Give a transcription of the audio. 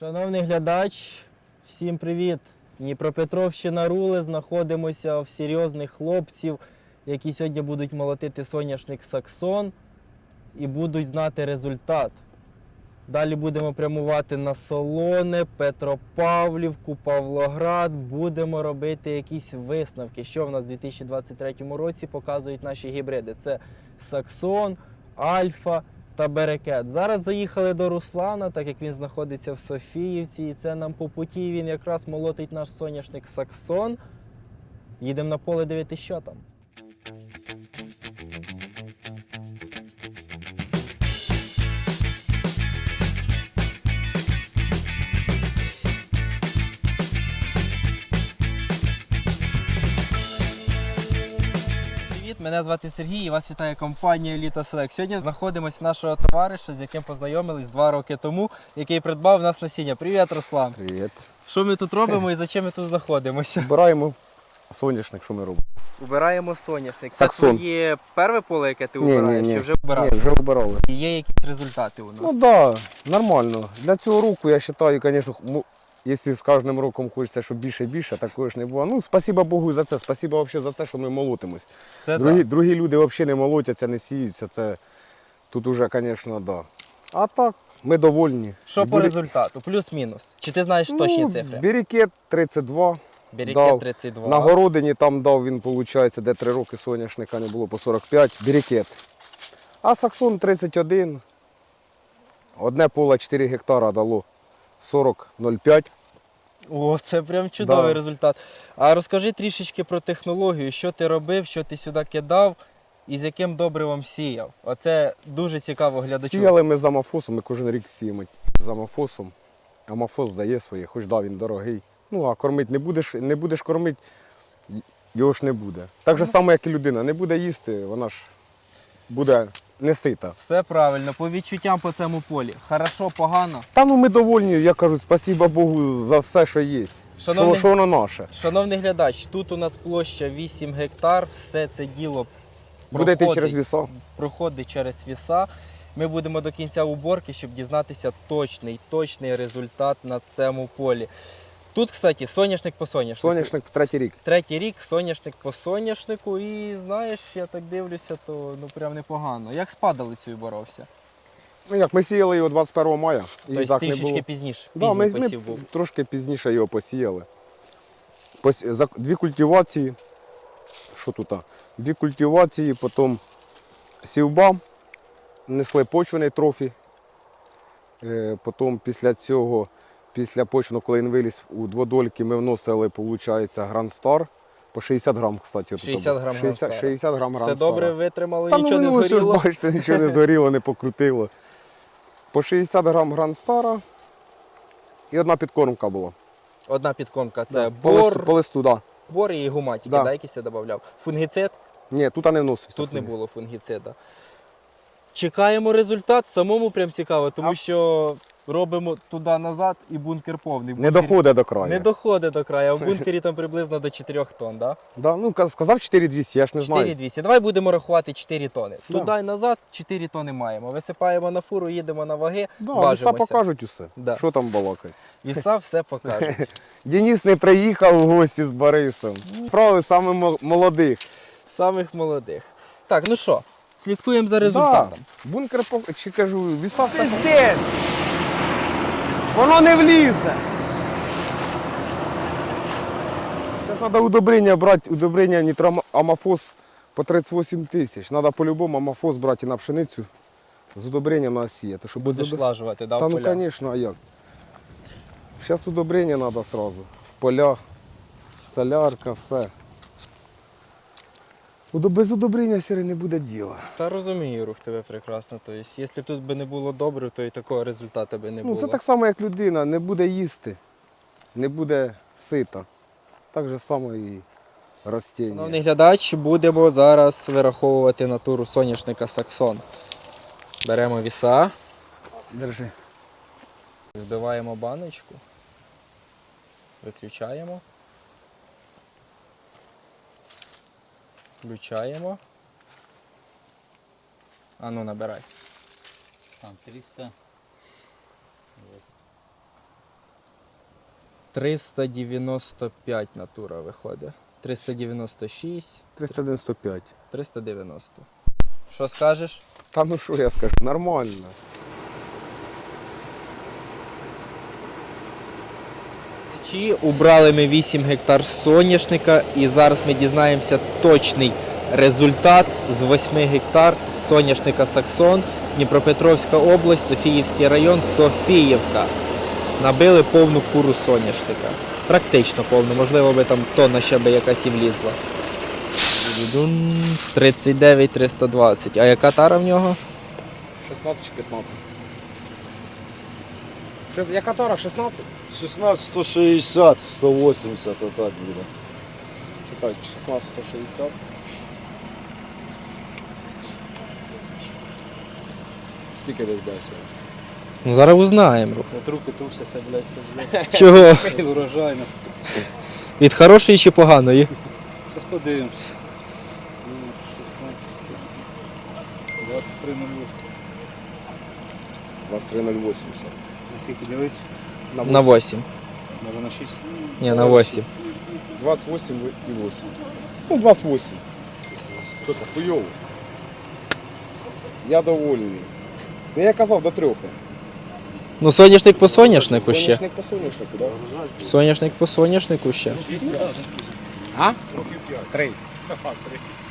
Шановний глядач, всім привіт! Дніпропетровщина Рули. Знаходимося в серйозних хлопців, які сьогодні будуть молотити соняшник Саксон і будуть знати результат. Далі будемо прямувати на Солоне, Петропавлівку, Павлоград. Будемо робити якісь висновки, що в нас у 2023 році показують наші гібриди. Це Саксон, Альфа та Берекет. Зараз заїхали до Руслана, так як він знаходиться в Софіївці, і це нам по путі він якраз молотить наш соняшник Саксон. Їдемо на поле дивитися, що там. Мене звати Сергій і вас вітає компанія Еліта Селект. Сьогодні знаходимося нашого товариша, з яким познайомились два роки тому, який придбав нас насіння. Привіт, Руслан! Привіт. Що ми тут робимо і за чим ми тут знаходимося? Збираємо соняшник, що ми робимо. Убираємо соняшник. Саксон. Це твоє перше поле, яке ти убираєш, чи вже Ні, вже вибирали. І Є якісь результати у нас. Ну так, да, нормально. Для цього року я вважаю, звісно, якщо з кожним роком хочеться, щоб більше і більше, такого ж не було. Ну, спасіба Богу за це. Спасіба взагалі за це, що ми молотимось. це Другі, так. другі люди взагалі не молотяться, не сіються. Це тут уже, звісно, да. А так, ми довольні. Що по результату? Плюс-мінус. Чи ти знаєш точні ну, цифри? Берекет 32. Берекет дав. 32. На городині там дав він, виходить, де 3 роки соняшника не було по 45. Берекет. А Саксон 31. Одне поле 4 гектара дало 40,05. О, це прям чудовий Да. результат. А розкажи трішечки про технологію, що ти робив, що ти сюди кидав і з яким добривом сіяв. Оце дуже цікаво глядачу. Сіяли ми з амафосом, ми кожен рік сіємо з амафосом. Амафос дає своє, хоч да, він дорогий. Ну, а кормити не будеш, не будеш кормити, його ж не буде. Так же само, як і людина. Не буде їсти, вона ж буде не сита. Все правильно, по відчуттям по цьому полі. Хорошо, погано. Та ну ми довольні, я кажу, спасіба Богу за все, що є. Шановний- Що, що воно наше. Шановний глядач, тут у нас площа 8 гектар, все це діло Буде йти через ліса. проходить через віса. Ми будемо до кінця уборки, щоб дізнатися точний, точний результат на цьому полі. Тут, кстати, соняшник по соняшнику. Соняшник третій рік. Третій рік соняшник по соняшнику, і знаєш, я так дивлюся, то ну прям непогано. Як з падалицею боровся? Ну як, ми сіяли його 21 мая. І Тобто так не трішечки було. пізніше, Да, пізній ми, ми посів був. трошки пізніше його посіяли. Пос... За... Дві культивації. Що тут? а? Дві культивації, потім сівба, несли почвений трофі. Е, потім після цього, після почвеного, коли він виліз у дводольки, ми вносили, виходить, Гранд по 60 грам, кстати. 60 було. грам 60, Гранд-Стара. 60 грам Все Гранд-Стара. добре витримало, Та нічого ну, не ну, що ж бачите, нічого не згоріло, не покрутило. По 60 грам Гранд-Стара і одна підкормка була. Одна підкормка це Да, по листу, бор, по листу, да. бор і гуматики, Да. да. якісь ти додавав. Фунгіцид, Ні, тут не вносився. тут не було фунгіцида. Чекаємо результат, самому прям цікаво, тому А- що робимо туди-назад і бункер повний. Не Бункер доходить до краю. Не доходить до краю, а в бункері там приблизно до 4 тонн, да? Да, ну, каз- сказав 4200, я ж не знаю. 4200. Давай будемо рахувати 4 тони. Да. Туди і назад 4 тони маємо. Висипаємо на фуру, їдемо на ваги, Да, віса важимося. покажуть усе. Да. Що там балакає. Віса все покаже. Денис не приїхав в гості з Борисом. Справи саме мо- молодих. Самих молодих. Так, ну що, слідкуємо за результатом. Да. Бункер, по- чи кажу, віса все. Пиздець! Воно не влізе. Зараз треба удобрення брати, удобрення нітроамофос по 38 тисяч. Треба по-любому амофос брати на пшеницю з удобренням на сіяти. Щоб Будеш удоб- влажувати, да, Та в ну, звісно, а як? Зараз удобрення треба одразу. В поля, солярка, все. Без удобрення сіре не буде діла. Та розумію рух тебе прекрасно. Тобто, якщо б тут би не було добре, то і такого результату би не Ну, було. це так само, як людина, не буде їсти, не буде сита. Так же само і ростіння. Шановний глядач, будемо зараз вираховувати натуру соняшника Саксон. Беремо віса, Держи. збиваємо баночку, виключаємо. Включаємо. А ну набирай. Там 300. 395 натура виходить. 396, 395. 390. Що скажеш? Та ну що я скажу, нормально. Чи убрали ми 8 гектар соняшника і зараз ми дізнаємося точний результат з 8 гектар соняшника Саксон, Дніпропетровська область, Софіївський район, Софіївка. Набили повну фуру соняшника. Практично повну, можливо, би там тонна ще би якась і влізла. 39 320. А яка тара в нього? 16 чи 15. Шест... Яка тара? 16? 16, 160, 180, отак буде. Читай, 16, 160. Скільки десь бачиш? Ну зараз узнаємо. От руки трусяться, блядь, пизде. Чого? Від урожайності. Від хорошої чи поганої? Зараз подивимось. Ну, 16. 23 0 23,080. Наскільки ділить? На 8. Може на 6? Ні, на 8. 28 і 8. Ну, 28. Що це, хуйово? Я довольний. Ну, я казав до трьох. Ну, соняшник по соняшнику ще. Соняшник по соняшнику, да? Соняшник по соняшнику ще. А? Три.